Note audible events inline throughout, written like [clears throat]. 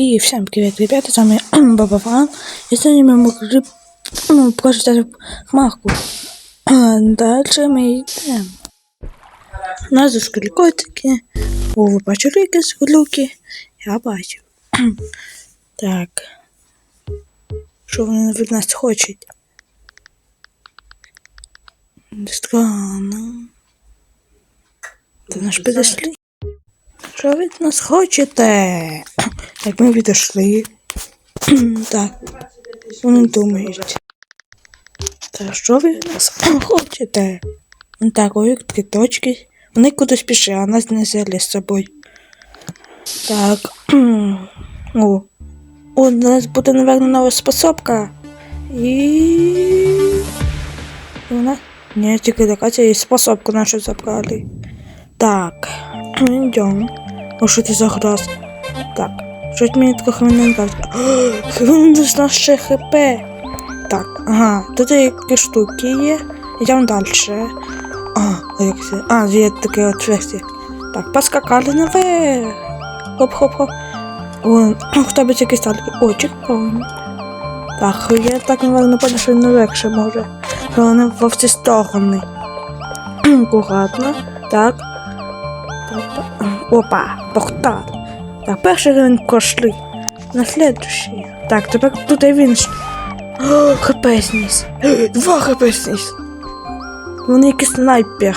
И всем привет, ребята, с вами [clears throat] Баба Фан. И сегодня мы могли ну, прочитать марку. [clears throat] Дальше мы идем. У нас зашкалі котики. Ви бачили глюки? Я бачу. [clears throat] Так. Що вони від нас хочуть? Странно. До нас підійшли. Що ви від нас хочете? [clears throat] Як ми відійшли. [clears throat] так. Вони думають. Та що ви від нас [clears throat] хочете? Ну Так, ой, такі точки. Вони кудись пішли, а нас не взяли з собою. Так. О. О, у нас буде, напевно, нова способка. І... І вона... Ні, тільки така є способку нашу забрали. Так. Йдемо. О, що це за грас? Так. Щось мені не нравиться. Він з нас ще хп. Так, ага, тут які штуки є. Йдемо далі. А, як? А, є таке отверстие. Так, поскакали наверх. Хоп-хоп-хоп. О, [clears throat] хто би якийсь сталки. О, чекпоінт. Так, я так понял, що наверх ще може. Головне во всі сторони. Аккуратно. [clears throat] Так. Так, так. Опа, портал. Так, перший рівень пройшли. На следующий. Так, тепер тут і він. О, хп сніс. Два хп сніс. Він якийсь снайпер.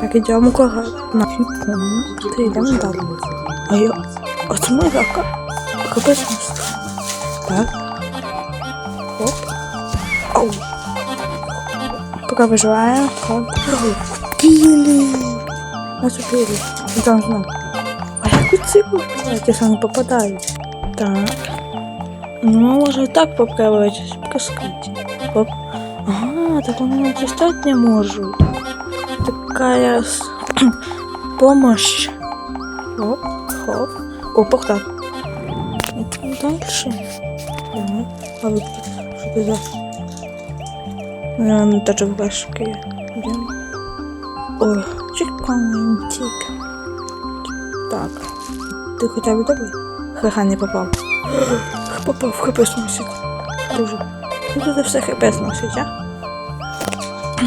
Так, ідемо аккуратно. Ти йдемо далі. А я... А це моя лапка. Хп. Так. Оп. Ау. Пока выживаем. Хоп. Убили. Нас убили. Там знал. А я куцеваю. Я не попадаю. Так. Ну, можно и так попробовать. Пускайте. Оп. Ага, так он меня достать не может. Такая [clears throat] помощь. Оп, хоп. О. Идем дальше. Ага. А вот что это за... Наверное, даже в башке. Идем. Ой, чекпоинтик. Так. Ты хотя бы добрый? Ха-ха, не попал. Попав, хп сносить. Дуже. Ну тут все хп сносить, а?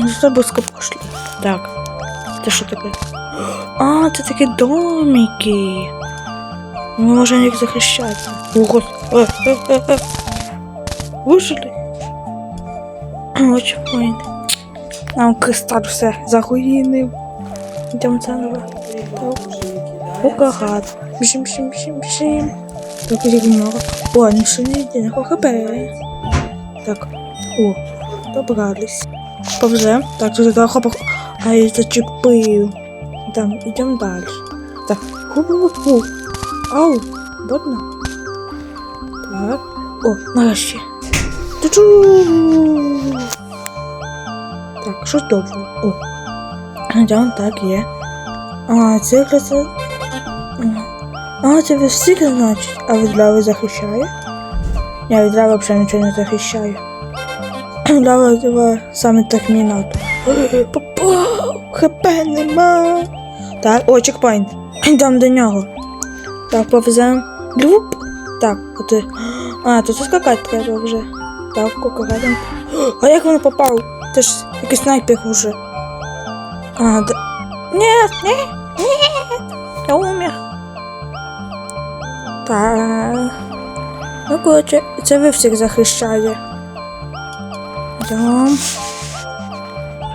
Зато близько пошли. Так. Це що таке? А, це такі домики. Ми можемо їх захищати. Ого. Е, е, е, е. Вижили. Очень файно. Нам кристаль все загоїнив. Йдемо заново. Так. Покагат. Біжим, біжим, біжим, біжим. Так, їх много. О, они ще не йде. ХП. Так. О, добрались. Повзем. Так, тут это хопа. А я зачепив. Там, идем дальше. Так. Ху-ху-ху. Ау, больно. Так. О, нарешті. Ту-чу! Так, що довго? О. [clears throat] Йдемо, так. А, це це. А, це весілля, значить. А відлави захищає? Я відлави взагалі нічого не захищаю. [clears throat] Лава тебе саме так мінату. [clears throat] Попав! ХП нема. Так, о, чекпоінт. Йдемо до нього. Так, повеземо. Люп. Так, а ти. А, тут скакати треба вже. Так, кукарадом. А як він попав? Це ж якийсь снайпер уже. А, да. Нет, нет, нет. Я умер. Так. Ну, коротше, це ви всіх захищає. Йдем.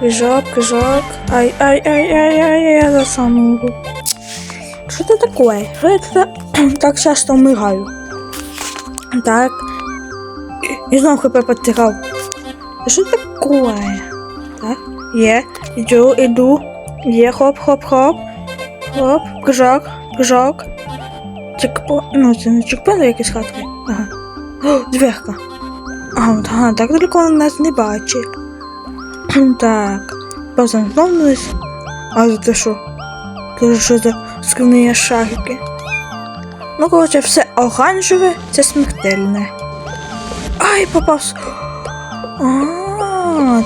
Прыжок, прыжок. Ай, ай, ай, ай, ай, я за саму. Что это такое? Что это [clears throat] так часто мигаю? Так. І знов хп потеряв. Що такое? Так, є. Іду, іду. Є, хоп, хоп, хоп. Хоп, прыжок, прыжок. Чекпо... Ну, це не чекпоінт, а якийсь хатки. Ага. О, дверка. А, ага, так далеко він нас не бачить. так. Вниз. А це що? Це що за скривні шарики? Ну, коротше, все оранжеве, це смертельне. Ай, попався.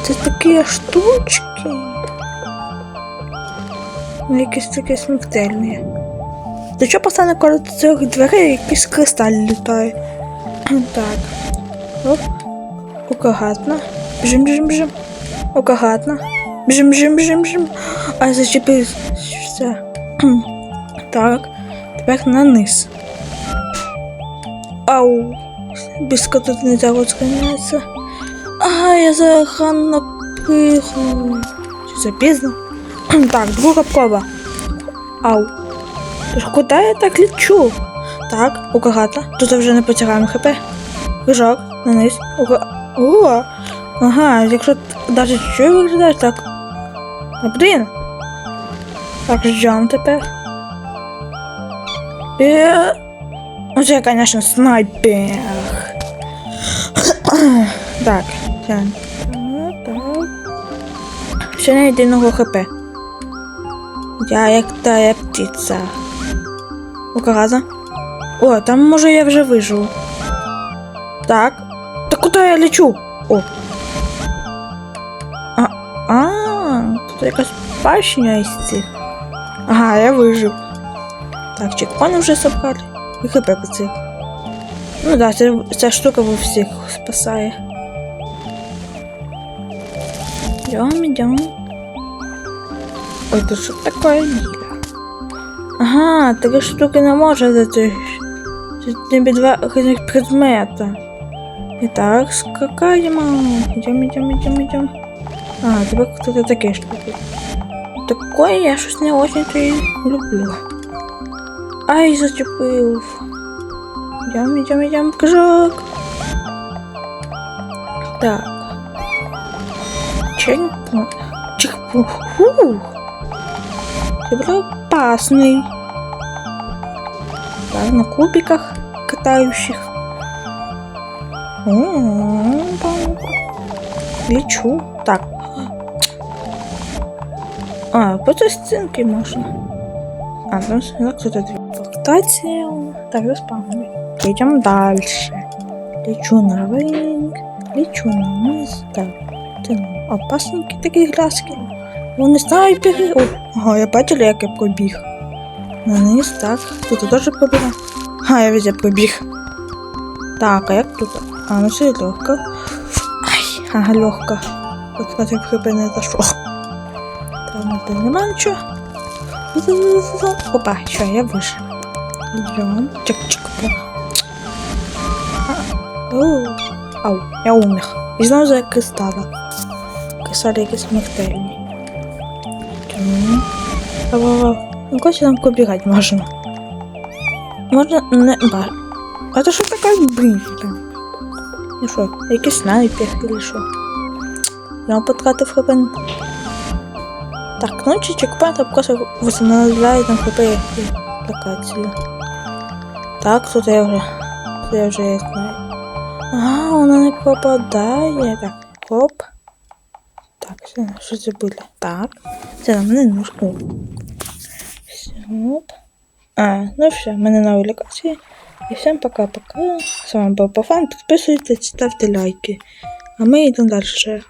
Це такі штучки. Ну, якісь такі смертельні. До чого постійно коло цих дверей якийсь кристаль літає? [clears throat] Так. Оп. Акуратно. Бжим, бжим, бжим. Акуратно. Бжим, бжим, бжим, бжим. А зачепив. Все. [clears throat] Так. Тепер на низ. Ау. Близько тут не так розганяється. Ага, я загано пиху. Чи запізно? [clears throat] Так, друга проба. Ау. Куди я так лічу? Так, акуратно. Тут вже не потягаємо хп. Прыжок, на низ. Ура. О! Ага, якщо навіть чую виглядає так. Ну, блін. Так, ждем тепер. Е... Ну, це, конечно, снайпер. [clears throat] так, Ще не єдиного хп. Я як тая птиця. Указа. О, там може я вже виживу. Так. Та куди я лечу? О. А, а тут якась пащення із цих. Ага, я вижив. Так, чекпони вже собрали. І хп по цих. Ну да, це, ця штука во всіх спасає. Идем, идем. Ой, это что такое мира? Ага, такі штуки не може дати. Тобі два різних предмета. Итак, скакаємо. Идем, идем, идем, идем. А, тебе кто-то такі штуки. Такое я щось не очень-то і люблю. Ай, зачепив. Идем, идем, идем, кружок. Так. Фух. Ты был опасный. Так, на кубиках катающих. Лечу. Так. А, по стенке можно. А, там кто-то Кстати, так, заспавнили. Идем дальше. Лечу на ринг, лечу на низ. Так, опасненькі такі глазки. Вони снайпери. О, ага, я бачила, як я пробіг. На низ, так. Тут теж пробігав. Ага, я везде пробіг. Так, а як тут? А, ну все легко. Ай, ага, легко. Кстати, в хп не зайшов. Там тут нема нічого. Опа, що, я вижив. Идем. Чик-чик. Ау, я умер. І знову за Кристали якісь смертельні. Ну, короче, там побігати можна. Можна не ба. А це що така? Ну що, якийсь снайпер или що? Я потратив хп. Так, ну чи чекпоинт просто восстанавливает нам хп и локацию. Так, тут я вже. Тут я вже знаю. Ага, вона не попадає. Так, хоп. Так, все, що забыли. Так. Це на мене нужно. Все. А, ну все, в мене на локації. І всім пока-пока. З вами був Пафан. Підписуйтесь, ставте лайки. А ми йдемо далі.